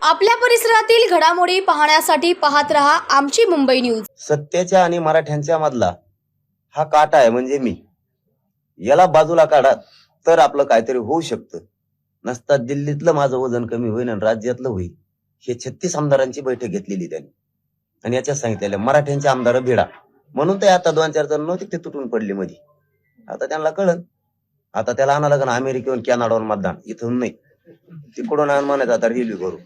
आपल्या परिसरातील घडामोडी पाहण्यासाठी पाहत रहा आमची मुंबई न्यूज. सत्याच्या आणि मराठ्यांच्या मधला हा काटा आहे म्हणजे मी. याला बाजूला काढा तर आपलं काहीतरी होऊ शकतं. नसता दिल्लीतलं माझं वजन कमी होईल आणि राज्यातलं होईल. हे छत्तीस आमदारांची बैठक घेतलेली त्यांनी. आणि याच्यात सांगितलेलं मराठ्यांचे आमदार भिडा. म्हणून ते आता दोन चार जण नव्हते ते तुटून पडले मध्ये आता त्यांना कळन आता त्याला आणा लागण अमेरिकेहून कॅनडावर मतदान. इथून नाही. तिकडून आण म्हणायचं आता रेल्वे करू.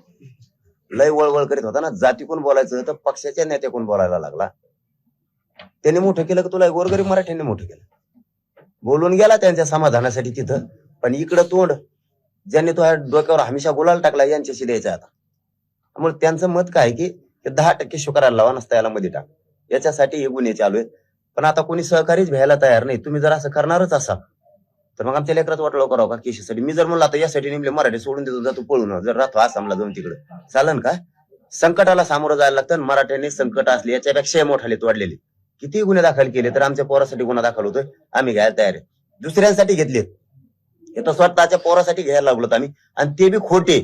लय वळवळ करीत होता ना. जाती कोण बोलायचं तर पक्षाच्या नेत्याकून बोलायला लागला? त्यांनी मोठं केलं की तुला? गोरगरीब मराठ्यांनी मोठं केलं. बोलून गेला त्यांच्या समाधानासाठी तिथं. पण इकडं तोंड ज्यांनी तो डोक्यावर हमेशा गुलाल टाकला यांच्याशी द्यायचा आता. त्यामुळे त्यांचं मत काय की ते दहा टक्के शुक्राला लावा नसता याला मध्ये टाक याच्यासाठी हे गुन्हे चालू आहेत. पण आता कोणी सहकारीच घ्यायला तयार नाही. तुम्ही जर असं करणारच असाल तर मग आमच्या लेकरात वाटलं करावं का केशीसाठी? मी जर म्हणलं आता यासाठी नेमले मराठी सोडून देतो जातो पळून जर राहतो आसामला जाऊन तिकडे. चालन का? संकटाला सामोरं जायला लागतं आणि मराठ्यांनी संकट असले याच्यापेक्षा मोठाले तोडलेले किती गुन्हे दाखल केले तर आमच्या पोरासाठी गुन्हा दाखल होतोय. आम्ही घ्यायला तयार आहे. दुसऱ्यांसाठी घेतलेत. हे तर स्वतःच्या पोरासाठी घ्यायला लागलोत आम्ही. आणि ते बी खोटे.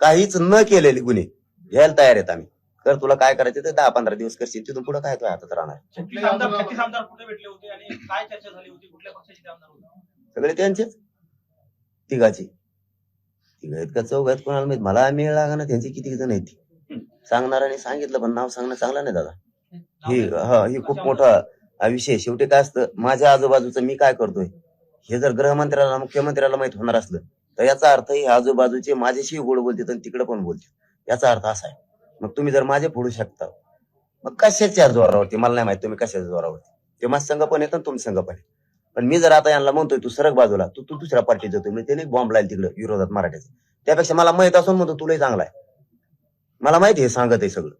काहीच न केलेले गुन्हे. घ्यायला तयार आहेत आम्ही. तर तुला काय करायचं ते दहा पंधरा दिवस करशील तिथून पुढे काय तुझ्या हातात राहणार? छत्तीस आमदार छत्तीस आमदार कुठे भेटले होते आणि काय चर्चा झाली होती? कुठल्या पक्षाचे ते आमदार होते? सगळे त्यांचेच. तिघाची. तिघ आहेत का चौघ आहेत कोणाला माहीत? मला मिळ लागा ना त्यांची किती जण आहेत ती. सांगणाऱ्याने सांगितलं पण नाव सांगणं चांगलं नाही दादा. ही हा ही खूप मोठा हा विषय शेवटी काय असतं माझ्या आजूबाजूचं मी काय करतोय? हे जर गृहमंत्र्याला मुख्यमंत्र्याला माहीत होणार असलं तर याचा अर्थ हे आजूबाजूचे माझ्याशी गोड बोलतात आणि तिकडे पण बोलतात. याचा अर्थ असा आहे. मग तुम्ही जर माझे फोडू शकता मग कशाच्या जोरावरती? मला नाही माहीत तुम्ही कशाच्या जोरावरती? ते माझ संघ पण येतो तुमचं संघ पण पण मी जर आता यांना म्हणतोय तू सरक बाजूला तू तू दुसऱ्या पार्टीत जातो मी म्हणजे त्याने बॉम्ब लाईल तिकडे विरोधात मराठ्याचे. त्यापेक्षा मला माहीत असून म्हणतो तुलाही चांगला आहे. मला माहिती आहे हे सांगत आहे सगळं.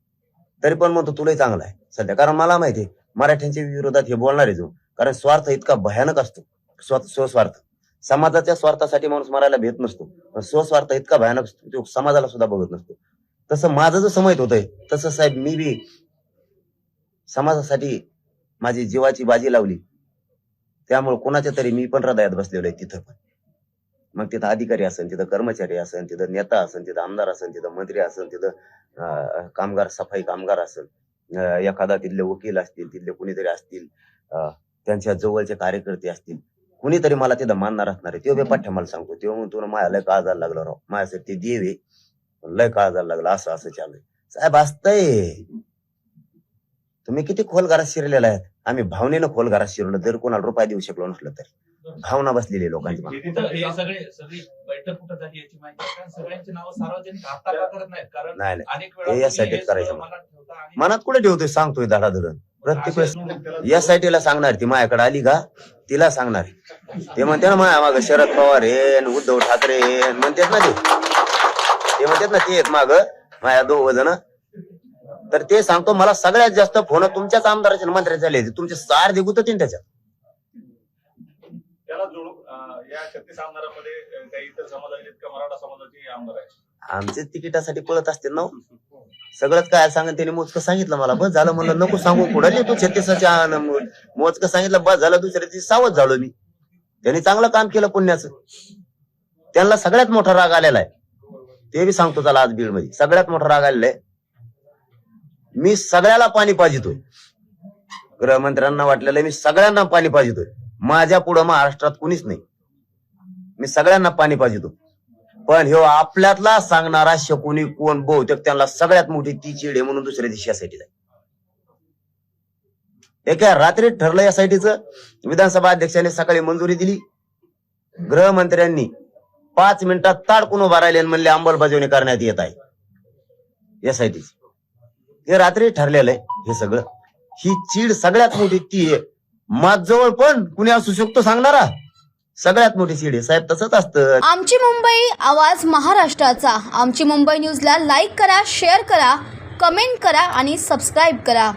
तरी पण म्हणतो तुलाही चांगला आहे. सध्या कारण मला माहिती आहे मराठ्यांच्या विरोधात हे बोलणार आहे जो. कारण स्वार्थ इतका भयानक असतो. स्व स्वस्वार्थ. समाजाच्या स्वार्थासाठी माणूस मरायला भेट नसतो. पण स्वस्वार्थ इतका भयानक असतो तो समाजाला सुद्धा बघत नसतो. तसं माझं जसं माहीत होतंय तसं साहेब मी बी समाजासाठी माझी जीवाची बाजी लावली. त्यामुळे कोणाच्या तरी मी पण हृदयात बसलेलो आहे तिथं पण. मग तिथं अधिकारी असेल तिथं कर्मचारी असेल तिथं नेता असेल तिथं आमदार असेल तिथं मंत्री असेल तिथं कामगार सफाई कामगार असेल एखादा तिथले वकील असतील तिथले कुणीतरी असतील त्यांच्या जवळचे कार्यकर्ते असतील कुणीतरी मला तिथं मानणार असणार आहे तेव्हा पाठ्या मला सांगतो. तेव्हा म्हणतो ना माझ्या लय काळजाला लागलं राव. माझ्यासाठी ते देव आहे. लय काळजाला लागलं असं असं चालू साहेब असतंय. तुम्ही किती खोल घरात शिरलेला आहेत. आम्ही भावनेनं खोल घरात शिरलो जर कोणाला रुपये देऊ शकलो नसलो तरी. भावना बसलेली लोकांची हे सगळे सगळी बैठक कुठं झाली याची माहिती आहे? का? सगळ्यांची नावं सार्वजनिक आता का करत नाहीत? कारण नाही नाही. अनेक हे यासाठी तुम्ही हे करायचं सगळं मनात ठेवता आणि मनात कुठे ठेवतोय? सांगतोय धडाधडण प्रत्येक वेळेस या साईटीला सांगणार ती माझ्याकडे आली का? तिला सांगणार. ते म्हणते ना माझ्या माग शरद पवार हे उद्धव ठाकरे हे आणि म्हणतात ना ते. ते म्हणतात ना ते आहेत माग माझ्या दोघ जण. तर ते सांगतो मला सगळ्यात जास्त फोन तुमच्याच आमदाराचे मंत्र्याचे आले तुमचे सार त्याच्यात. समाजाचे आमदार आहेत. आमचे तिकिटासाठी पळत असते ना हो. सगळंच काय सांगत त्यांनी मोजकं सांगितलं मला. बस झालं म्हणलं नको सांगू पुढे. तू छत्तीसाच्या मोजकं सांगितलं बस झालं दुसऱ्या दिवशी सावध झालो मी. त्यांनी चांगलं काम केलं पुण्याचं. त्यांना सगळ्यात मोठा राग आलेला आहे. ते बी सांगतो चला आज बीडमध्ये सगळ्यात मोठा राग आलेला आहे. मी सगळ्याला पाणी पाजितोय. गृहमंत्र्यांना वाटलेलं मी सगळ्यांना पाणी पाजितोय. माझ्या पुढं महाराष्ट्रात कुणीच नाही. मी सगळ्यांना पाणी पाजितो पण ह्यो आपल्यातला सांगणारा शकुनी कोण बहुतेक त्यांना सगळ्यात मोठी ती चिड आहे म्हणून दुसऱ्या दिवशी यासाठी जाईल. एका रात्रीत ठरलं यासाठीचं विधानसभा अध्यक्षांनी सकाळी मंजुरी दिली. गृहमंत्र्यांनी पाच मिनिटात ताडकून उभा राहिले म्हणले अंमलबजावणी करण्यात येत आहे. एस आय टी हे रात्री ठरलेलं आहे हे सगळं. ही चीड सगळ्यात मोठी ती आहे. माझजवळ पण कुणी असू शकतो सांगणारा? सगळ्यात मोठी चीड आहे. साहेब तसंच असतं. आमची मुंबई आवाज महाराष्ट्राचा. आमची मुंबई न्यूजला लाईक करा शेअर करा कमेंट करा आणि सबस्क्राईब करा.